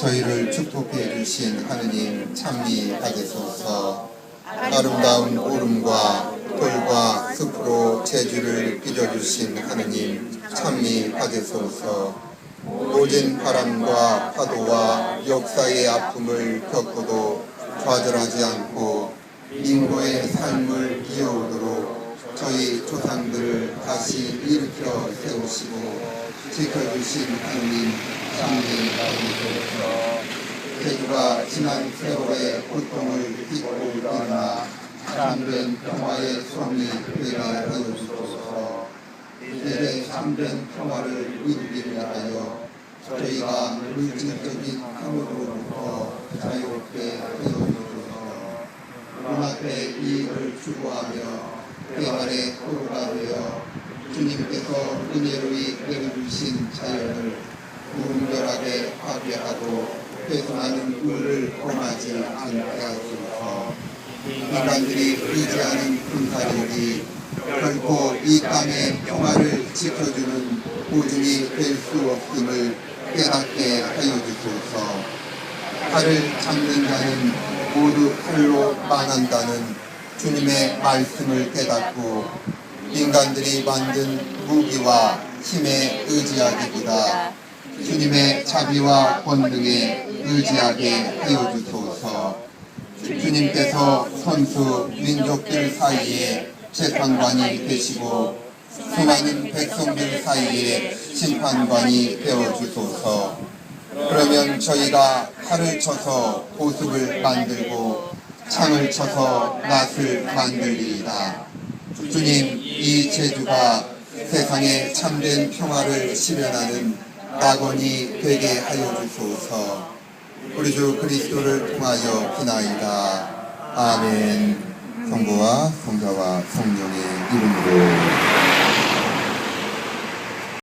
저희를 축복해 주신 하느님 찬미 받으소서. 아름다운 구름과 돌과 숲으로 제주를 빚어주신 하느님 찬미 받으소서. 모진 바람과 파도와 역사의 아픔을 겪고도 좌절하지 않고 인고의 삶을 이어오도록 저희 조상들을 다시 일으켜 세우시고 지켜주신 하느님 제주가 지난 세월의 고통을 딛고 일어나 참된 평화의 손이 되게 하여 주소서. 이들의 참된 평화를 이루기 위하여 저희가 물질적인 힘으로부터 자유롭게 되어주소서. 눈앞에 이익을 추구하며 대활의 토로가 되어 주님께서 은혜로이 내려주신 자연을 무분별하게 파괴하고 훼손하는 을을 범하지 않게 하소서 인간들이 의지하는 군사력이 결코 이 땅의 평화를 지켜주는 보증이 될 수 없음을 깨닫게 하여 주소서. 칼을 잡는 자는 모두 칼로 망한다는 주님의 말씀을 깨닫고 인간들이 만든 무기와 힘에 의지하기보다 주님의 자비와 권능에 의지하게 하여 주소서. 주님께서 선수 민족들 사이에 재판관이 되시고 수많은 백성들 사이에 심판관이 되어 주소서. 그러면 저희가 칼을 쳐서 보습을 만들고 창을 쳐서 낫을 만들리이다. 주님 이 제주가 세상에 참된 평화를 실현하는 낙원이 되게 하여 주소서. 우리 주 그리스도를 통하여 비나이다. 아멘. 성부와 성자와 성령의 이름으로